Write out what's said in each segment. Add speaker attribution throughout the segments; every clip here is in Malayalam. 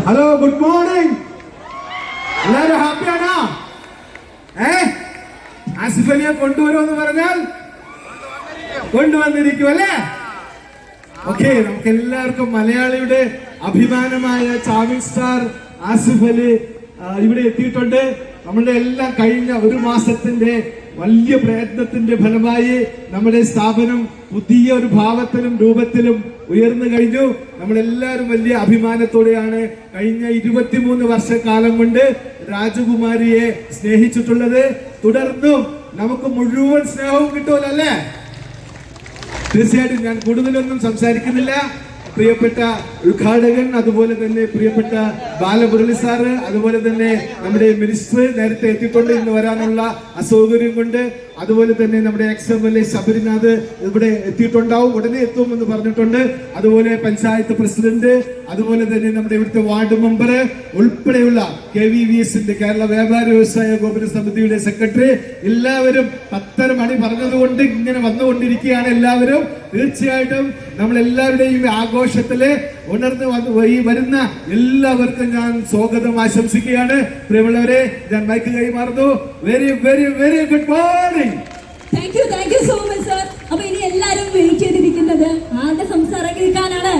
Speaker 1: ഹലോ ഗുഡ് മോർണിംഗ് എല്ലാരും ഹാപ്പിയാണോ ഏ? ആസിഫ് അലിയെ കൊണ്ടുവരുമെന്ന് പറഞ്ഞാൽ കൊണ്ടുവന്നിരിക്കും അല്ലേ? ഓക്കെ നമുക്ക് എല്ലാവർക്കും മലയാളിയുടെ അഭിമാനമായ ചാവി സ്റ്റാർ ആസിഫ് അലി ഇവിടെ എത്തിയിട്ടുണ്ട്. നമ്മളുടെ എല്ലാം കഴിഞ്ഞ ഒരു മാസത്തിന്റെ വലിയ പ്രയത്നത്തിന്റെ ഫലമായി നമ്മുടെ സ്ഥാപനം പുതിയ ഒരു ഭാവത്തിലും രൂപത്തിലും ഉയർന്നു കഴിഞ്ഞു. നമ്മളെല്ലാവരും വലിയ അഭിമാനത്തോടെയാണ് കഴിഞ്ഞ ഇരുപത്തിമൂന്ന് വർഷക്കാലം കൊണ്ട് രാജകുമാരിയെ സ്നേഹിച്ചിട്ടുള്ളത്. തുടർന്നും നമുക്ക് മുഴുവൻ സ്നേഹവും കിട്ടുമല്ലോ അല്ലേ? തീർച്ചയായിട്ടും ഞാൻ കൂടുതലൊന്നും സംസാരിക്കുന്നില്ല. പ്രിയപ്പെട്ട ഉദ്ഘാടകൻ അതുപോലെ തന്നെ പ്രിയപ്പെട്ട ബാലമുരളി സാറ് അതുപോലെ തന്നെ നമ്മുടെ മിനിസ്റ്റർ നേരത്തെ എത്തിക്കൊണ്ട് ഇന്ന് വരാനുള്ള അസൗകര്യം കൊണ്ട് അതുപോലെ തന്നെ നമ്മുടെ ex M L A Sabarinath ഇവിടെ എത്തിയിട്ടുണ്ടാവും. ഉടനെ എത്തുമെന്ന് പറഞ്ഞിട്ടുണ്ട്. അതുപോലെ പഞ്ചായത്ത് പ്രസിഡന്റ് അതുപോലെ തന്നെ നമ്മുടെ ഇവിടുത്തെ വാർഡ് മെമ്പർ ഉൾപ്പെടെയുള്ള കെ വി വി എസിന്റെ കേരള വ്യാപാര വ്യവസായ ഗോപന സമിതിയുടെ സെക്രട്ടറി. എല്ലാവരും പത്തര മണി പറഞ്ഞതുകൊണ്ട് ഇങ്ങനെ വന്നുകൊണ്ടിരിക്കുകയാണ് എല്ലാവരും. തീർച്ചയായിട്ടും നമ്മൾ എല്ലാവരുടെയും ആഘോഷത്തിൽ ഉണർന്ന് വന്ന് വരുന്ന എല്ലാവർക്കും ഞാൻ സ്വാഗതം ആശംസിക്കുകയാണ്. പ്രിയമുള്ളവരെ ഞാൻ മൈക്ക് കൈമാറുന്നു very very very good morning
Speaker 2: thank you thank you so much sir അപ്പൊ ഇനി എല്ലാരും വെയിറ്റ് ആരുടെ സംസാരം കേൾക്കാനാണ്?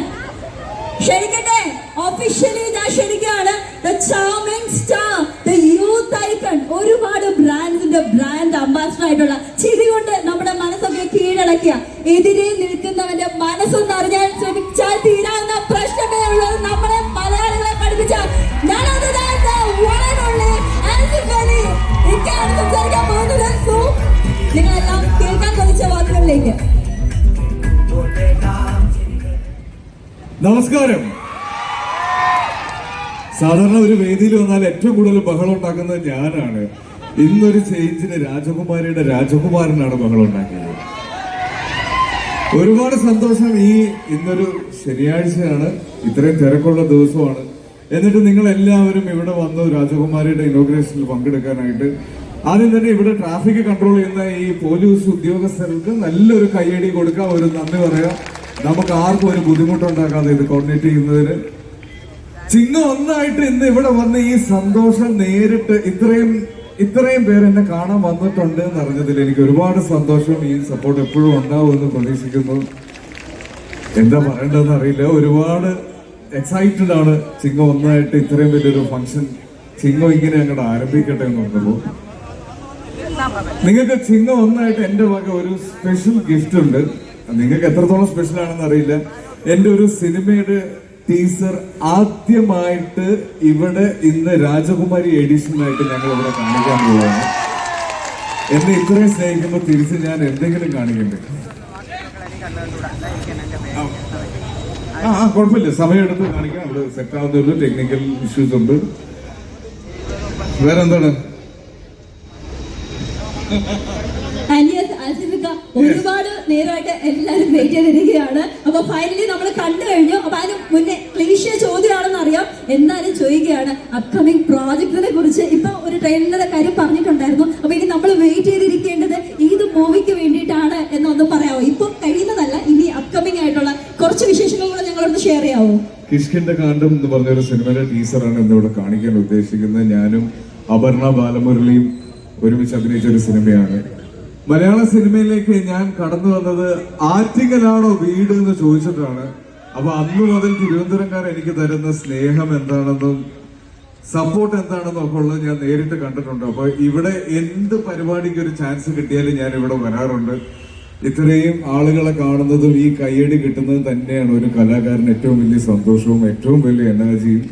Speaker 2: ക്ഷണിക്കട്ടെ. ഒഫീഷ്യലി ഞാൻ ക്ഷണിക്കുകയാണ്. സ്റ്റാർ ദ യൂത്ത് ഐക്കൺ ഒരുപാട് ബ്രാൻഡിന്റെ ബ്രാൻഡ് അംബാസിഡർ ആയിട്ടുള്ള ചിരി കൊണ്ട് നമ്മുടെ മനസ്സൊക്കെ കീഴടക്കിയ എതിരെ
Speaker 3: നമസ്കാരം. സാധാരണ ഒരു വേദിയിൽ വന്നാൽ ഏറ്റവും കൂടുതൽ ബഹളം ഉണ്ടാക്കുന്നത് ഞാനാണ്. ഇന്നൊരു ചേഞ്ചിന് രാജകുമാരിയുടെ രാജകുമാരനാണ് ബഹളം ഉണ്ടാക്കിയത്. ഒരുപാട് സന്തോഷം ഈ ഇന്നൊരു ശനിയാഴ്ചയാണ്. ഇത്രയും തിരക്കുള്ള ദിവസമാണ്. എന്നിട്ട് നിങ്ങൾ എല്ലാവരും ഇവിടെ വന്നു രാജകുമാരിയുടെ ഇനോഗ്രേഷനിൽ പങ്കെടുക്കാനായിട്ട് ആദ്യം തന്നെ ഇവിടെ ട്രാഫിക് കൺട്രോൾ ചെയ്യുന്ന ഈ പോലീസ് ഉദ്യോഗസ്ഥർക്ക് നല്ലൊരു കയ്യടി കൊടുക്കാം ഒരു നന്ദി പറയാം. നമുക്ക് ആർക്കും ഒരു ബുദ്ധിമുട്ടുണ്ടാക്കാതെ ഇത് കോർഡിനേറ്റ് ചെയ്യുന്നതിന്. ചിങ്ങ ഒന്നായിട്ട് ഇന്ന് ഇവിടെ വന്ന് ഈ സന്തോഷം നേരിട്ട് ഇത്രയും ഇത്രയും പേര് എന്നെ കാണാൻ വന്നിട്ടുണ്ട് എന്ന് അറിഞ്ഞതിൽ എനിക്ക് ഒരുപാട് സന്തോഷം. ഈ സപ്പോർട്ട് എപ്പോഴും ഉണ്ടാവുമെന്ന് പ്രതീക്ഷിക്കുന്നു. എന്താ പറയേണ്ടതെന്ന് അറിയില്ല. ഒരുപാട് എക്സൈറ്റഡ് ആണ് ചിങ്ങ ഒന്നായിട്ട് ഇത്രയും വലിയൊരു ഫംഗ്ഷൻ ചിങ്ങം ഇങ്ങനെ അങ്ങോട്ട് ആരംഭിക്കട്ടെ എന്ന് പറഞ്ഞപ്പോൾ. നിങ്ങൾക്ക് ചിങ്ങം ഒന്നായിട്ട് എന്റെ വക ഒരു സ്പെഷ്യൽ ഗിഫ്റ്റ് ഉണ്ട്. നിങ്ങൾക്ക് എത്രത്തോളം സ്പെഷ്യൽ ആണെന്ന് അറിയില്ല. എന്റെ ഒരു സിനിമയുടെ ടീസർ ആദ്യമായിട്ട് ഇവിടെ ഇന്ന് രാജകുമാരി എഡിഷനായിട്ട് ഞങ്ങൾ ഇവിടെ കാണിക്കാൻ പോവുകയാണ് എന്നെ ഇത്രയും സ്നേഹിക്കുമ്പോൾ തിരിച്ച് ഞാൻ എന്തെങ്കിലും കാണിക്കണ്ടേ? ആ ആ കുഴപ്പമില്ല. സമയമെടുത്ത് കാണിക്കാം. അവിടെ സെറ്റ് ആവുന്നുള്ളൂ. ടെക്നിക്കൽ ഇഷ്യൂസ് ഉണ്ട്. വേറെ എന്താണ്
Speaker 2: And yes, ആസിഫിക്ക, ഒരുപാട് നേരമായിട്ട് എല്ലാവരും വെയിറ്റ് ചെയ്തിരിക്കുകയാണ്. അപ്പൊ ഫൈനലി നമ്മൾ കണ്ടു കഴിഞ്ഞു. അപ്പൊ അതിന് മുന്നേ ക്ലീഷ്യ ചോദ്യമാണെന്ന് അറിയാം. എന്നാലും ചോദിക്കുകയാണ് അപ്കമിങ് പ്രോജക്റ്റിനെ കുറിച്ച്. ഇപ്പൊ ഒരു ട്രെയിനിലെ കാര്യം പറഞ്ഞിട്ടുണ്ടായിരുന്നു. അപ്പൊ ഇനി നമ്മൾ വെയിറ്റ് ചെയ്തിരിക്കേണ്ടത് ഏത് മൂവിക്ക് വേണ്ടിയിട്ടാണ് എന്നൊന്ന് പറയാമോ ഇപ്പൊ കഴിയുന്നതല്ല ഇനി അപ്കമിങ് ആയിട്ടുള്ള കുറച്ച് വിശേഷങ്ങൾ കൂടെ ഞങ്ങളോട് ഷെയർ ചെയ്യാവോ?
Speaker 3: കിഷ്കിന്റെ കാണ്ടം എന്ന് പറഞ്ഞ ഒരു സിനിമയുടെ ടീസറാണ് ഇന്നിവിടെ കാണിക്കാൻ ഉദ്ദേശിക്കുന്നത്. ഞാനും അപർണ ബാലമുരളിയും ഒരുമിച്ച് അഭിനയിച്ച ഒരു സിനിമയാണ്. മലയാള സിനിമയിലേക്ക് ഞാൻ കടന്നു വന്നത് ആറ്റിങ്ങലാണോ വീട് എന്ന് ചോദിച്ചിട്ടാണ്. അപ്പൊ അന്ന് മുതൽ തിരുവനന്തപുരംകാർ എനിക്ക് തരുന്ന സ്നേഹം എന്താണെന്നും സപ്പോർട്ട് എന്താണെന്നും ഒക്കെ ഉള്ളത് ഞാൻ നേരിട്ട് കണ്ടിട്ടുണ്ട്. അപ്പൊ ഇവിടെ എന്ത് പരിപാടിക്ക് ഒരു ചാൻസ് കിട്ടിയാലും ഞാൻ ഇവിടെ വരാറുണ്ട്. ഇത്രയും ആളുകളെ കാണുന്നതും ഈ കയ്യടി കിട്ടുന്നതും തന്നെയാണ് ഒരു കലാകാരന് ഏറ്റവും വലിയ സന്തോഷവും ഏറ്റവും വലിയ എനർജിയും